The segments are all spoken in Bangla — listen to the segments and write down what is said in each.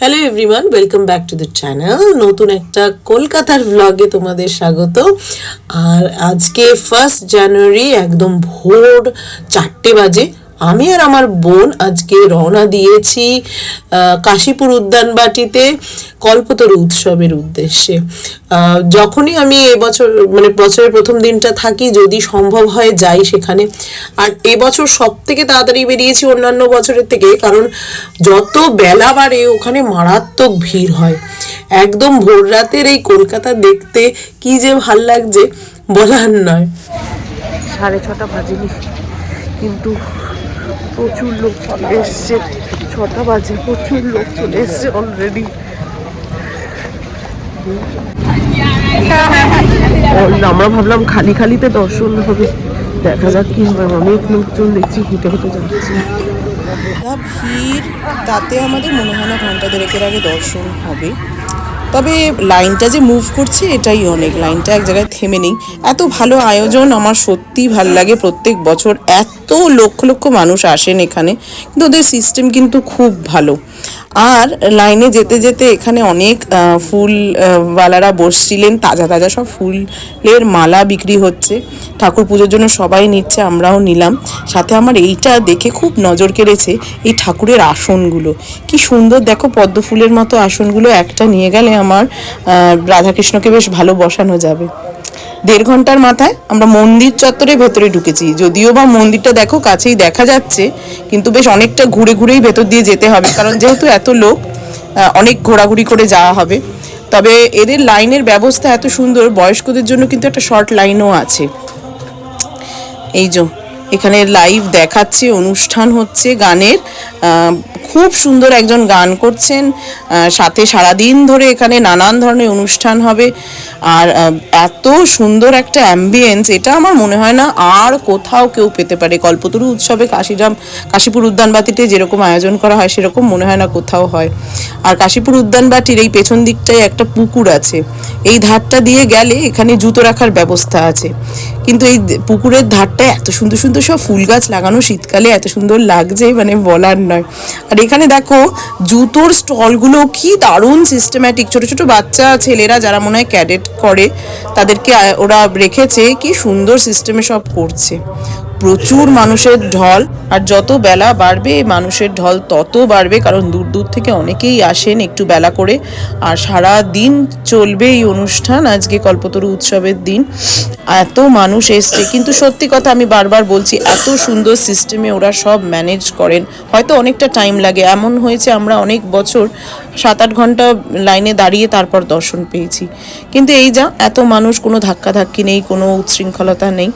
Hello everyone welcome back to the channel নতুন একটা কলকাতার ভ্লগে তোমাদের স্বাগত। আর আজকে ফার্স্ট জানুয়ারি একদম ভোর চারটে বাজে। আমি আর আমার বোন আজকে রওনা দিয়েছি কাশীপুর উদ্যানবাটিতে, কল্পতরু উৎসবের উদ্দেশ্যে। যখনই আমি এবছর মানে বছরের প্রথম দিনটা থাকি, যদি সম্ভব হয় যাই সেখানে। আর এবছর সব থেকে তাড়াতাড়ি বেরিয়েছি অন্যান্য বছরের থেকে, কারণ যত বেলা বাড়ে, ওখানে মারাত্মক ভিড় হয়। একদম ভোর রাতের এই কলকাতা দেখতে কি যে ভালো লাগছে, বলার নয়। সাড়ে ছটা বাজেনি, কিন্তু প্রচুর লোক চলে এসছে। ছটা বাজে প্রচুর লোক চলে এসছে অলরেডি আমরা ভাবলাম খালি খালিতে দর্শন হবে। দেখা যাক কি হয় অনেক লোকজন দেখছি হেঁটে হেঁটে যাচ্ছে। যা ভিড় তাতে আমাদের মনে হয় না ঘণ্টা দেড়েকের আগে দর্শন হবে। তবে লাইনটা যে মুভ করছে এটাই অনেক। লাইনটা এক জায়গায় থেমে নেই। এত ভালো আয়োজন আমার সত্যি ভালো লাগে। প্রত্যেক বছর এত লক্ষ লক্ষ মানুষ আসেন এখানে কিন্তু ওদের সিস্টেম কিন্তু খুব ভালো। আর লাইনে যেতে যেতে এখানে অনেক আহ, ফুল আহ, ওয়ালারা বসছিলেন তাজা তাজা সব ফুলের মালা বিক্রি হচ্ছে। ঠাকুর পুজোর জন্য সবাই নিচ্ছে আমরাও নিলাম। সাথে আমার এইটা দেখে খুব নজর কেড়েছে এই ঠাকুরের আসনগুলো। কি সুন্দর দেখো পদ্ম ফুলের মতো আসনগুলো একটা নিয়ে গেলে আমার রাধাকৃষ্ণকে বেশ ভালো বসানো যাবে। দেড় ঘণ্টার মাথায় আমরা মন্দির চত্বরে ভেতরে ঢুকেছি। যদিও বা মন্দিরটা দেখো কাছেই দেখা যাচ্ছে, কিন্তু বেশ অনেকটা ঘুরে ঘুরেই ভেতর দিয়ে যেতে হবে, কারণ যেহেতু এত লোক অনেক ঘোরাঘুরি করে যাওয়া হবে। তবে এদের লাইনের ব্যবস্থা এত সুন্দর, বয়স্কদের জন্য কিন্তু একটা শর্ট লাইনও আছে। এই যে। এখানে লাইভ দেখাচ্ছে, অনুষ্ঠান হচ্ছে, গানের খুব সুন্দর একজন গান করছেন সাথে সারাদিন ধরে এখানে নানান ধরনের অনুষ্ঠান হবে। আর এত সুন্দর একটা অ্যাম্বিয়েন্স এটা আমার মনে হয় না আর কোথাও কেউ পেতে পারে। কল্পতরু উৎসবে কাশিরাম কাশীপুর উদ্যানবাতিতে যেরকম আয়োজন করা হয়, সেরকম মনে হয় না কোথাও হয়। আর কাশীপুর উদ্যানবাটির এই পেছন দিকটায় একটা পুকুর আছে। এই ধারটা দিয়ে গেলে এখানে জুতো রাখার ব্যবস্থা আছে। কিন্তু এই পুকুরের ধারটা এত সুন্দর সুন্দর সব ফুল গাছ লাগানো শীতকালে এত সুন্দর লাগছে মানে বলার নয়। আর এখানে দেখো, জুতোর স্টলগুলো কি দারুণ সিস্টেম্যাটিক ছোট ছোট বাচ্চা ছেলেরা যারা মনে হয় ক্যাডেট করে, তাদেরকে ওরা রেখেছে, কি সুন্দর সিস্টেমে সব করছে। প্রচুর মানুষের ঢল, আর যত বেলা বাড়বে, মানুষের ঢল তত বাড়বে, কারণ দূর দূর থেকে অনেকেই আসেন একটু বেলা করে। আর সারা দিন চলবে এই অনুষ্ঠান, আজকে কল্পতরু উৎসবের দিন। এত মানুষ এসছে, কিন্তু সত্যি কথা আমি বারবার বলছি, এত সুন্দর সিস্টেমে ওরা সব ম্যানেজ করেন। হয়তো অনেকটা টাইম লাগে, এমন হয়েছে আমরা অনেক বছর সাত আট ঘণ্টা লাইনে দাঁড়িয়ে তারপর দর্শন পেয়েছি। কিন্তু এই যা, এত মানুষ, কোনো ধাক্কাধাক্কি নেই, কোনো উচ্ছৃঙ্খলতা নেই।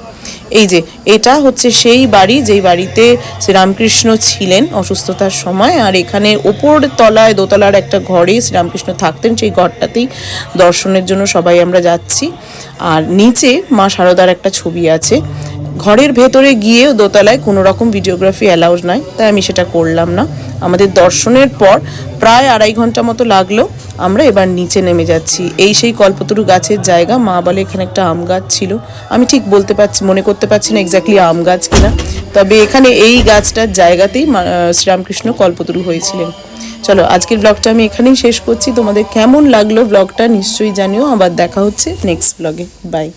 এই যে, এটা হচ্ছে সেই বাড়ি, যেই বাড়িতে শ্রীরামকৃষ্ণ ছিলেন অসুস্থতার সময়, আর এখানে ওপর তলায়, দোতলার একটা ঘরে শ্রীরামকৃষ্ণ থাকতেন, সেই ঘরটাতেই দর্শনের জন্য সবাই আমরা যাচ্ছি। আর নিচে মা শারদার একটা ছবি আছে। ঘরের ভেতরে গিয়ে দোতলায় কোনো রকম ভিডিওগ্রাফি অ্যালাউড নয় তাই আমি সেটা করলাম না। আমাদের দর্শনের পর প্রায় আড়াই ঘণ্টা মতো লাগল, আমরা এবার নিচে নেমে যাচ্ছি। এই সেই কল্পতরু গাছের জায়গা, মা বলে এখানে একটা আম গাছ ছিল। আমি ঠিক বলতে পারছি, মনে করতে পারছি না এক্স্যাক্টলি আম গাছ কিনা। তবে এখানে এই গাছটার জায়গাতেই শ্রীরামকৃষ্ণ কল্পতরু হয়েছিলেন। চলো, আজকের ব্লগটা আমি এখানেই শেষ করছি। তোমাদের কেমন লাগল ব্লগটা নিশ্চয়ই জানিও। আবার দেখা হচ্ছে নেক্সট ব্লগে বাই